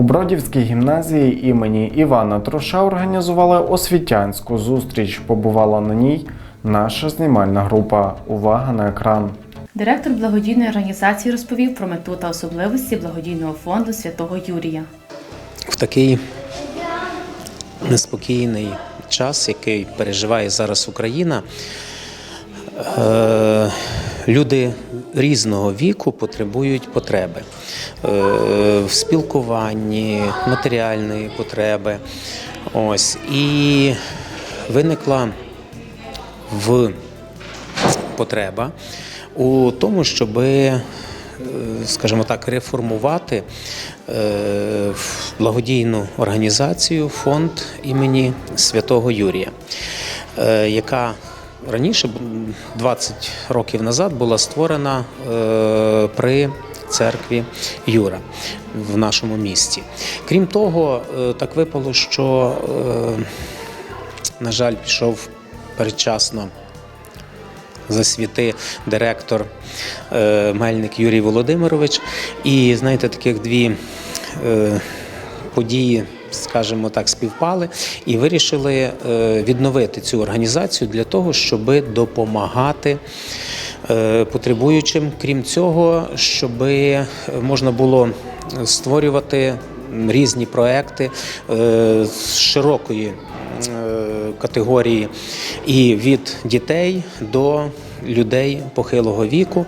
У Бродівській гімназії імені Івана Троша організували освітянську зустріч. Побувала на ній наша знімальна група. Увага на екран. Директор благодійної організації розповів про мету та особливості благодійного фонду святого Юрія. в такий неспокійний час, який переживає зараз Україна. е, Люди різного віку потребують потреби е, в спілкуванні, матеріальної потреби. Ось і виникла в потреба у тому, щоб, скажімо так, реформувати е, благодійну організацію фонд імені Святого Юрія, е, яка раніше, 20 років назад, була створена е, при церкві Юра в нашому місті. Крім того, е, так випало, що, е, на жаль, пішов передчасно за світи директор Мельник Юрій Володимирович. І знаєте, таких дві події, скажімо так, співпали і вирішили е, відновити цю організацію для того, щоб допомагати. е, Потребуючим, крім цього, щоб можна було створювати різні проекти е, з широкої е, категорії і від дітей до людей похилого віку.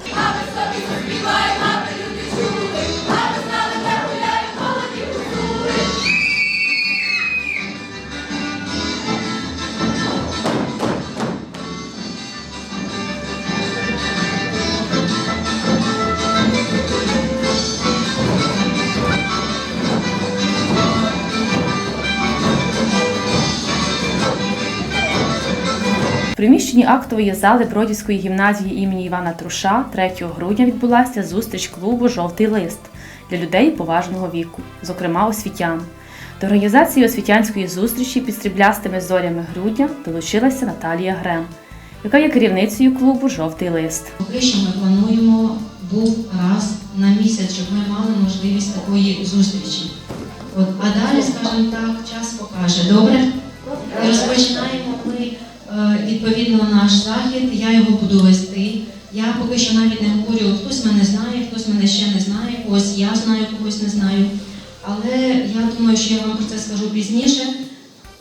Приміщенні актової зали Бродівської гімназії імені Івана Труша 3 грудня відбулася зустріч клубу Жовтий лист для людей поважного віку, зокрема освітян. До організації освітянської зустрічі під стріблястими зорями грудня долучилася Наталія Грем, яка є керівницею клубу Жовтий лист. Поки що ми плануємо був раз на місяць, щоб ми мали можливість такої зустрічі. От, а далі, скажімо так, час покаже. Добре? Розпочинаємо ми відповідно наш захід, я його буду вести. Я поки що навіть не говорю, хтось мене знає, хтось мене ще не знає, когось я знаю, когось не знаю. Але я думаю, що я вам про це скажу пізніше.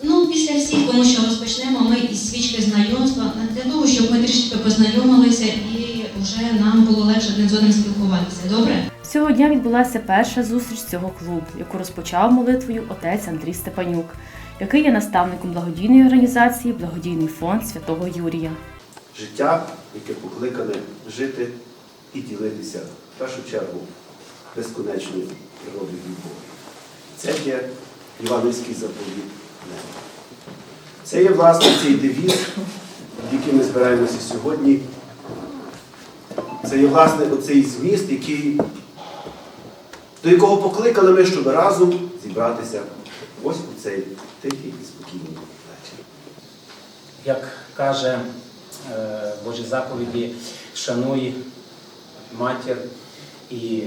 Ну, після всіх, тому що розпочнемо ми із свічки знайомства для того, щоб ми трішки познайомилися і вже нам було легше один з одним спілкуватися. Добре? Цього дня відбулася перша зустріч цього клубу, яку розпочав молитвою отець Андрій Степанюк, який є наставником благодійної організації Благодійний фонд святого Юрія. життя, яке покликане жити і ділитися в першу чергу безконечною природою Бога. Це є Івановський заповіт неба. Це є власне цей девіз, який ми збираємося сьогодні. Це є власне оцей зміст, який, до якого покликали ми, щоб разом зібратися ось у цей тихий і спокійний вечір. Як каже е, Божі заповіді, шануй матір і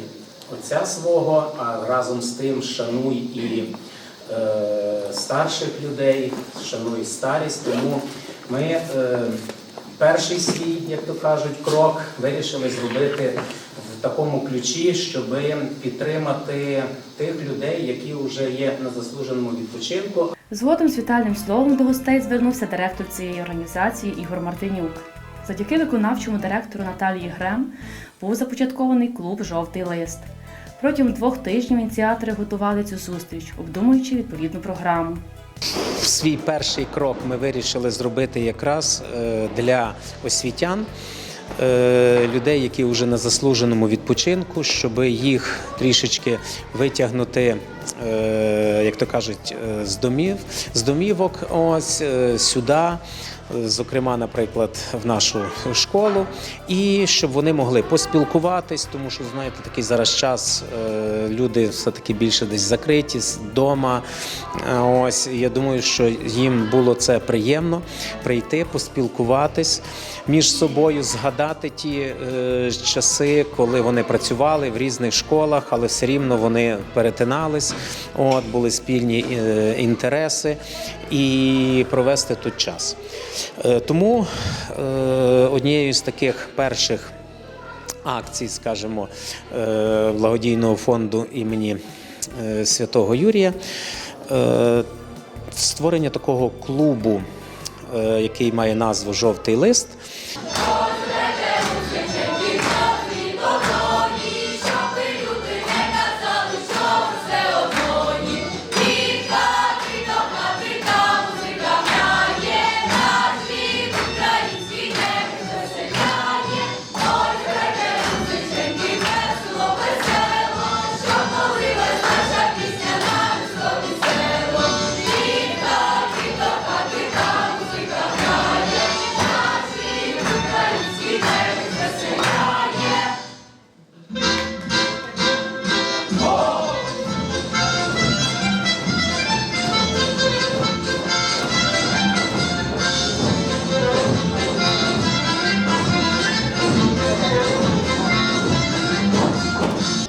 отця свого, а разом з тим шануй і е, старших людей, шануй старість. Тому ми е, перший свій, як то кажуть, крок вирішили зробити такому ключі, щоб підтримати тих людей, які вже є на заслуженому відпочинку, Згодом з вітальним словом до гостей звернувся директор цієї організації Ігор Мартинюк. Завдяки виконавчому директору Наталії Грем був започаткований клуб Жовтий лист. Протягом двох тижнів ініціатори готували цю зустріч, обдумуючи відповідну програму. свій перший крок ми вирішили зробити якраз е, для освітян, людей, які вже на заслуженому відпочинку, щоб їх трішечки витягнути, е, як то кажуть, е, з домів, з домівок ось е, сюди. Е, зокрема, наприклад, в нашу школу, і щоб вони могли поспілкуватись, тому що знаєте, такий зараз час е, люди все-таки більше десь закриті вдома. Ось я думаю, що їм було це приємно прийти, поспілкуватись між собою, згадати ті е, часи, коли вони працювали в різних школах, але все рівно вони перетинались. От були спільні е, інтереси і провести тут час. Е, тому е, однією з таких перших акцій, скажімо, е, благодійного фонду імені Святого Юрія. Створення такого клубу, який має назву Жовтий лист.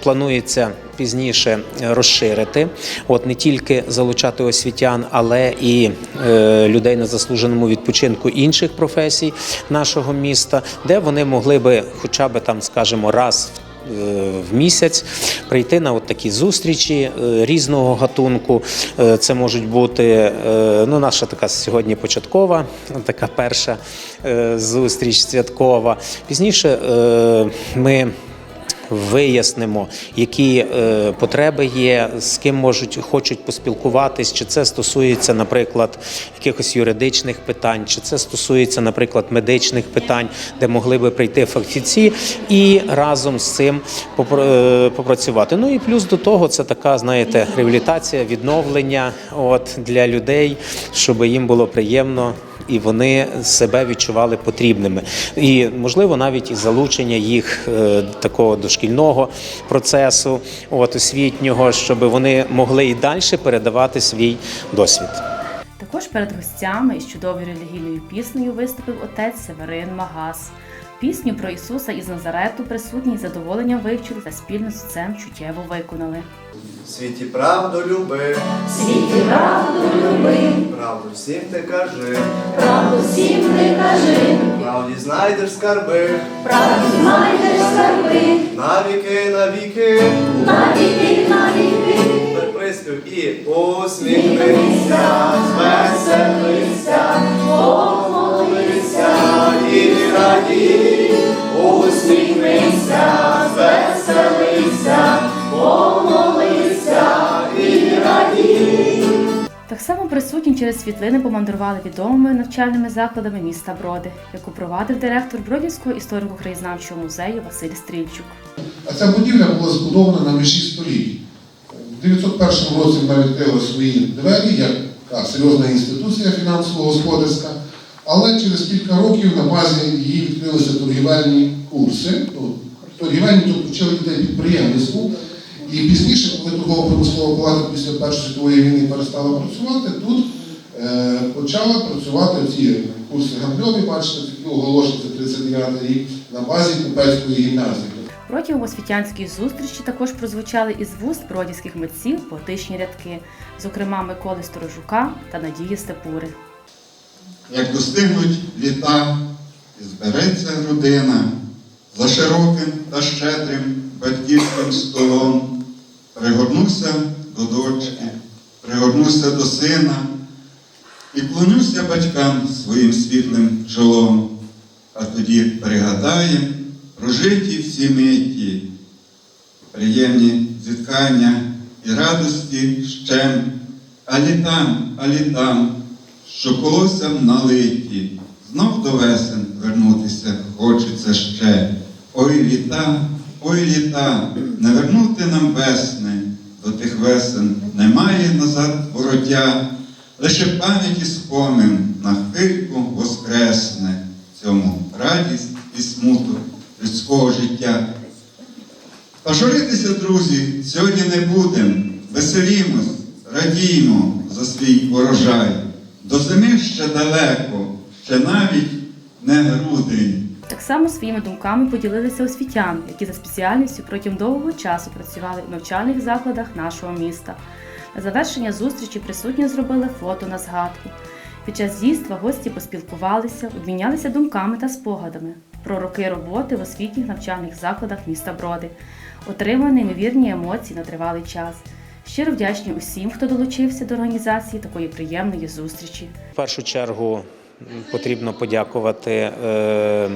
Планується пізніше розширити, от не тільки залучати освітян, але і е, людей на заслуженому відпочинку інших професій нашого міста, де вони могли би, хоча б там, скажімо, раз в е, в місяць прийти на от такі зустрічі е, різного гатунку. Це можуть бути ну, наша така сьогодні початкова, така перша зустріч святкова. Пізніше ми вияснимо, які е, потреби є, з ким можуть хочуть поспілкуватись, чи це стосується, наприклад, якихось юридичних питань, чи це стосується, наприклад, медичних питань, де могли би прийти фахівці і разом з цим е, попрацювати. Ну і плюс до того, це така, знаєте, реабілітація, відновлення от для людей, щоб їм було приємно і вони себе відчували потрібними. І можливо навіть і залучення їх е, такого дошкільного процесу, от освітнього, щоб вони могли і далі передавати свій досвід. Також перед гостями із чудовою релігійною піснею виступив отець Северин Магас. Пісню про Ісуса із Назарету присутні з задоволенням вивчили та спільно з отцем чуттєво виконали. В світі правду люби, Світі правду люби, правду всім ти кажи, правду всім ти кажи, правді знайдеш скарби, правду знайдеш скарби, навіки, навіки, навіки, навіки, тепер приспів і усміхнися, звеселися, усміхнися, звеселися, помолися і радій. Так само присутні через світлини помандрували відомими навчальними закладами міста Броди, яку провадив директор Бродівського історико-краєзнавчого музею Василь Стрільчук. А ця будівля була збудована на межі століть. У 901 році вона відкрила свої двері як серйозна інституція фінансово-господарська, але через кілька років на базі її відкрилися торгівельні курси. Ну, торгівельні тут вчили людей підприємництву. І пізніше, коли торгово-промислова палата після Першої світової війни перестала працювати, тут е, почали працювати ці курси гандльові, бачите, такі оголошені за 39 рік на базі Купецької гімназії. Протягом освітянської зустрічі також прозвучали із вуст бродівських митців поетичні рядки, зокрема Миколи Сторожука та Надії Степури. Як достигнуть літа, і збереться родина за широким та щедрим батьківським столом, пригорнуся до дочки, пригорнуся до сина і клонюся батькам своїм світлим чолом, а тоді пригадаєм прожиті всі миті, приємні зіткання і радості щем, а літам, а літам, що колоссям налиті, знов до весен вернутися хочеться ще. Ой літа, ой літа, не вернути нам весни, до тих весен немає назад вороття, лише пам'ять і спомин на хвильку воскресне цьому радість і смуток людського життя. Та друзі, сьогодні не будемо. Веселімось, радіймо за свій урожай. До зими ще далеко, ще навіть не грудень. Так само своїми думками поділилися освітяни, які за спеціальністю протягом довгого часу працювали у навчальних закладах нашого міста. На завершення зустрічі присутні зробили фото на згадку. Під час дійства гості поспілкувалися, обмінялися думками та спогадами про роки роботи в освітніх навчальних закладах міста Броди, отримали неймовірні емоції на тривалий час. Щиро вдячні усім, хто долучився до організації такої приємної зустрічі. В першу чергу потрібно подякувати е,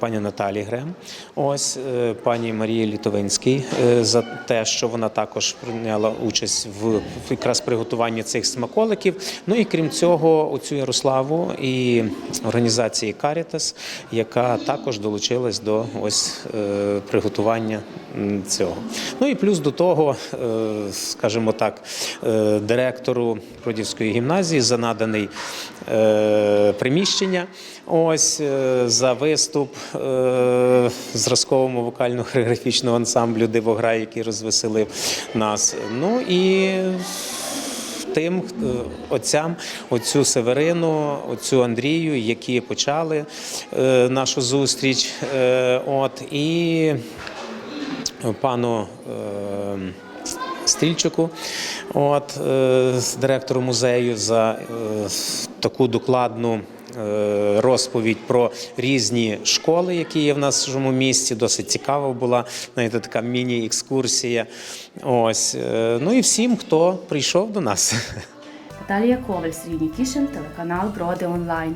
пані Наталі Грем, ось е, пані Марії Літовинській е, за те, що вона також прийняла участь в, якраз приготуванні цих смаколиків. Ну і крім цього, оцю Ярославу і організації Caritas, яка також долучилась до ось е, приготування цього. Ну і плюс до того, е, скажімо так, е, директору Продівської гімназії за наданий е, приміщення. Ось е, за виступ е, зразковому вокально-хореографічного ансамблю Дивограй, який розвеселив нас. Ну і тим отцям, оцю Северину, оцю Андрію, які почали е, нашу зустріч. Е, От і пану е, Стрільчику, от, е, директору музею, за е, таку докладну. Е, Розповідь про різні школи, які є в нашому місті. Досить цікава була навіть така міні-екскурсія. Ось е, ну і всім, хто прийшов до нас. Наталія Коваль, Сергій Нікішин, телеканал Броди Онлайн.